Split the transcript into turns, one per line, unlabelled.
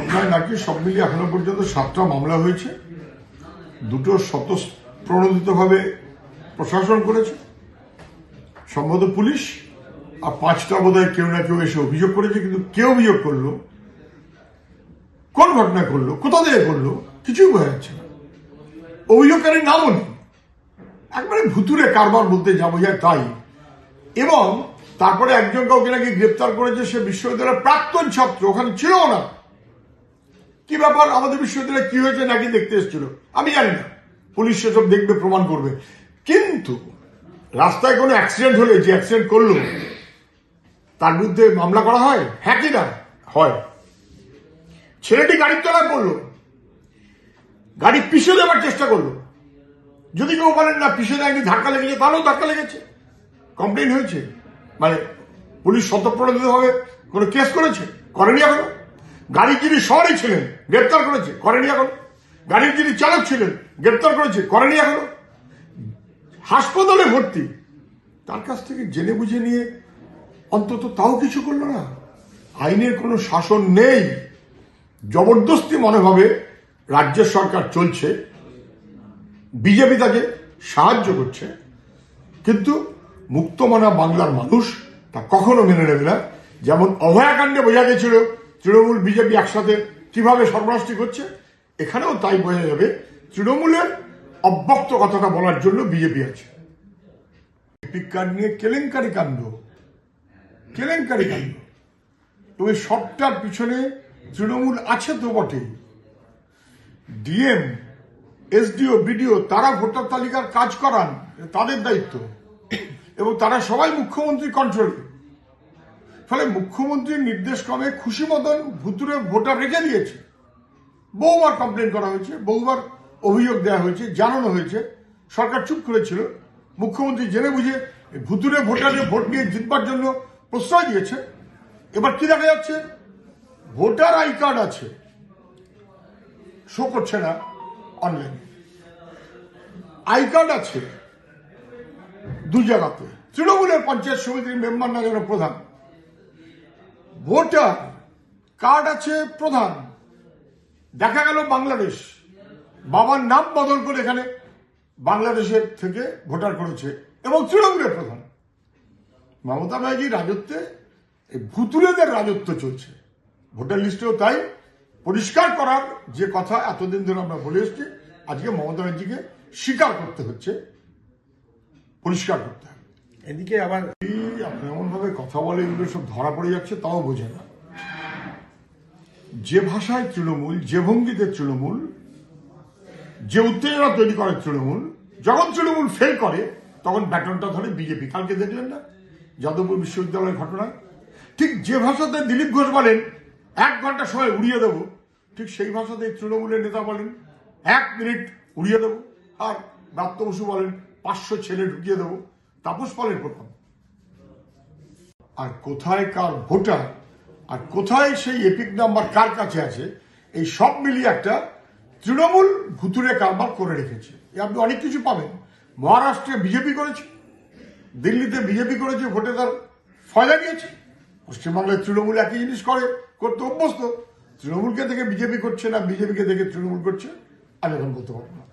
ঘটনায় নাকি সব মিলিয়ে এখনও পর্যন্ত সাতটা মামলা হয়েছে। দুটো স্বতঃপ্রণোদিতভাবে প্রশাসন করেছে। সম্ভবত পুলিশ। আর পাঁচটা বোধহয় কেউ না কেউ এসে অভিযোগ করেছে, কিন্তু কেউ অভিযোগ করল। কোন ঘটনা করল? কোথা থেকে করল? কিছুই বোঝা যাচ্ছে না। অভিযোগকারীর নামও নেই। একবারে ভুতুরে কারবার বলতে যা বোঝায় তাই। এবং তারপরে একজন কাউকে নাকি গ্রেপ্তার করেছে সে বিশ্ববিদ্যালয়ের প্রাক্তন ছাত্র, ওখানে ছিল না। কি ব্যাপার? আমাদের বিশ্ববিদ্যালয়ে কি হয়েছে নাকি দেখতে এসেছিল? আমি জানি না। পুলিশ সেসব দেখবে, প্রমাণ করবে। কিন্তু রাস্তায় কোনো অ্যাক্সিডেন্ট হলে, যে অ্যাক্সিডেন্ট করল, তার বিরুদ্ধে মামলা করা হয়? হ্যাঁ কি না? হয়। ছেলেটি গাড়ির তলায় পড়ল। গাড়ি পিছিয়ে দেওয়ার চেষ্টা করল। যদি কেউ বলেন, না পিছিয়ে দেয়নি, ধাক্কা লেগেছে, তাহলেও ধাক্কা লেগেছে। কমপ্লেন হয়েছে। মানে পুলিশ স্বতঃপ্রণোদিতভাবে কোনো কেস করেছে? করেনি এখনও? গাড়ির যিনি শহরে ছিলেন, গ্রেপ্তার করেছে, করেনি এখন। গাড়ির যিনি চালক ছিলেন, গ্রেপ্তার করেছে, করেনি এখনও। হাসপাতালে ভর্তি। তার কাছ থেকে জেনে বুঝে নিয়ে অন্তত তাও কিছু করল না। আইনের কোনো শাসন নেই। জবরদস্তি মনোভাবে রাজ্য সরকার চলছে। বিজেপি তাকে সাহায্য করছে। কিন্তু মুক্তমানা বাংলার মানুষ তা কখনো মেনে নেবে না। যেমন অভয়াকাণ্ডে বোঝা গেছিল তৃণমূল বিজেপি একসাথে কীভাবে সর্বনাশটি করছে, এখানেও তাই বোঝা যাবে, তৃণমূলের অব্যক্ত কথাটা বলার জন্য বিজেপি আছে। কার্ড নিয়ে কেলেঙ্কারি কাণ্ড। কেলেঙ্কারি কাণ্ড। তবে সবটার পিছনে তৃণমূল আছে তো বটেই। ডিএম, এসডিও, বিডিও, তারা ভোটার তালিকার কাজ করান তাদের দায়িত্ব। এবং তারা সবাই মুখ্যমন্ত্রী কন্ট্রোল ফলে মুখ্যমন্ত্রীর নির্দেশ ক্রমে খুশি মতন ভুতুরে ভোটার রেখে দিয়েছে। বহুবার কমপ্লেন করা হয়েছে, বহুবার অভিযোগ দেওয়া হয়েছে, জানানো হয়েছে। সরকার চুপ করেছিল। মুখ্যমন্ত্রী জেনে বুঝে ভুতুরে ভোটারদের ভোট নিয়ে জিতবার জন্য প্রশ্রয় দিয়েছে। এবার কি দেখা যাচ্ছে? ভোটার আই কার্ড আছে। শো করছে না অনলাইনে আই কার্ড আছে। দু জায়গাতে। তৃণমূলের পঞ্চায়েত সমিতির মেম্বার না যেন প্রধান। ভোটার কার্ড আছে প্রধান। দেখা গেল বাংলাদেশ। বাবার নাম বদল করে এখানে বাংলাদেশের থেকে ভোটার করেছে এবং তৃণমূলের প্রধান। মমতা ব্যানার্জির রাজত্বে এই ভুতুরেদের রাজত্ব চলছে। ভোটার লিস্টেও তাই পরিষ্কার করার যে কথা এতদিন ধরে আমরা বলে এসছি, আজকে মমতা ব্যানার্জিকে স্বীকার করতে হচ্ছে, পরিষ্কার করতে
এদিকে আবার
এই আপনি এমন ভাবে কথা বলে এগুলো সব ধরা পড়ে যাচ্ছে, তাও বোঝে না। যে ভাষায় তৃণমূল, যে ভঙ্গিতে তৃণমূল, যে উত্তেজনা তৈরি করে তৃণমূল, যখন তৃণমূল ফেল করে, তখন ব্যাটনটা ধরে বিজেপি। কালকে দেখলেন না? যাদবপুর বিশ্ববিদ্যালয়ের ঘটনা ঠিক যে ভাষাতে দিলীপ ঘোষ বলেন, এক ঘণ্টা সময় উড়িয়ে দেব, ঠিক সেই ভাষাতে তৃণমূলের নেতা বলেন, এক মিনিট উড়িয়ে দেব। আর ব্রাত্য বসু বলেন, পাঁচশো ছেলে ঢুকিয়ে দেবো। তাপস পালের প্রথম। আর কোথায় কার ভোটার, আর কোথায় সেই এপিক নাম্বার কার কাছে আছে, এই সব মিলিয়ে একটা তৃণমূল ভুতুরে কারবার করে রেখেছে। আপনি অনেক কিছু পাবেন। মহারাষ্ট্রে বিজেপি করেছে, দিল্লিতে বিজেপি করেছে, ভোটে তার ফয়দা গিয়েছে পশ্চিমবাংলায় তৃণমূল একই জিনিস করে, করতে অভ্যস্ত। তৃণমূলকে থেকে বিজেপি করছে না, বিজেপিকে থেকে তৃণমূল করছে, আমি এখন বলতে পারব না।